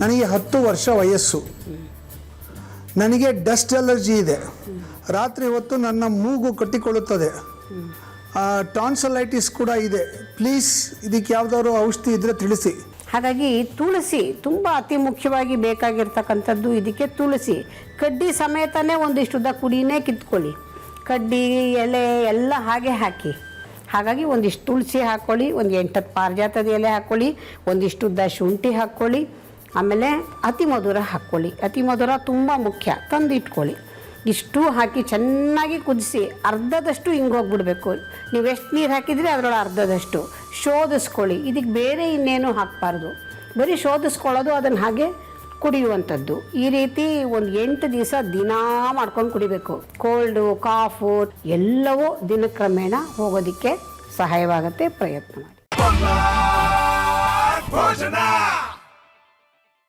ನನಗೆ ಹತ್ತು ವರ್ಷ ವಯಸ್ಸು. ನನಗೆ ಡಸ್ಟ್ ಅಲರ್ಜಿ ಇದೆ. ರಾತ್ರಿ ಹೊತ್ತು ನನ್ನ ಮೂಗು ಕಟ್ಟಿಕೊಳ್ಳುತ್ತದೆ. ಟಾನ್ಸಲೈಟಿಸ್ ಕೂಡ ಇದೆ. ಪ್ಲೀಸ್ ಇದಕ್ಕೆ ಯಾವ್ದಾದ್ರು ಔಷಧಿ ಇದ್ರೆ ತಿಳಿಸಿ. ಹಾಗಾಗಿ ತುಳಸಿ ತುಂಬ ಅತಿ ಮುಖ್ಯವಾಗಿ ಬೇಕಾಗಿರ್ತಕ್ಕಂಥದ್ದು ಇದಕ್ಕೆ ತುಳಸಿ. ಕಡ್ಡಿ ಸಮೇತನೇ ಒಂದಿಷ್ಟು ಉದ್ದ ಕುಡಿನೇ ಕಿತ್ಕೊಳ್ಳಿ. ಕಡ್ಡಿ, ಎಲೆ ಎಲ್ಲ ಹಾಗೆ ಹಾಕಿ. ಹಾಗಾಗಿ ಒಂದಿಷ್ಟು ತುಳಸಿ ಹಾಕ್ಕೊಳ್ಳಿ ಒಂದು ಎಂಟತ್ತು ಪಾರಿಜಾತದ ಎಲೆ ಹಾಕ್ಕೊಳ್ಳಿ ಒಂದಿಷ್ಟು ಉದ್ದ ಶುಂಠಿ ಹಾಕ್ಕೊಳ್ಳಿ ಆಮೇಲೆ ಅತಿ ಮಧುರ ಹಾಕ್ಕೊಳ್ಳಿ. ಅತಿ ಮಧುರ ತುಂಬ ಮುಖ್ಯ. ತಂದು ಇಟ್ಕೊಳ್ಳಿ ಇಷ್ಟು ಹಾಕಿ ಚೆನ್ನಾಗಿ ಕುದಿಸಿ ಅರ್ಧದಷ್ಟು ಹಿಂಗೆ ಹೋಗ್ಬಿಡ್ಬೇಕು. ನೀವು ಎಷ್ಟು ನೀರು ಹಾಕಿದರೆ ಅದರೊಳಗೆ ಅರ್ಧದಷ್ಟು. ಶೋಧಿಸ್ಕೊಳ್ಳಿ ಇದಕ್ಕೆ ಬೇರೆ ಇನ್ನೇನು ಹಾಕಬಾರ್ದು. ಬರೀ ಶೋಧಿಸ್ಕೊಳ್ಳೋದು ಅದನ್ನು ಹಾಗೆ ಕುಡಿಯುವಂಥದ್ದು. ಈ ರೀತಿ ಒಂದು ಎಂಟು ದಿವಸ ದಿನಾ ಮಾಡ್ಕೊಂಡು ಕುಡಿಬೇಕು. ಕೋಲ್ಡು, ಕಾಫು ಎಲ್ಲವೂ ದಿನಕ್ರಮೇಣ ಹೋಗೋದಕ್ಕೆ ಸಹಾಯವಾಗುತ್ತೆ ಪ್ರಯತ್ನ ಮಾಡಿ.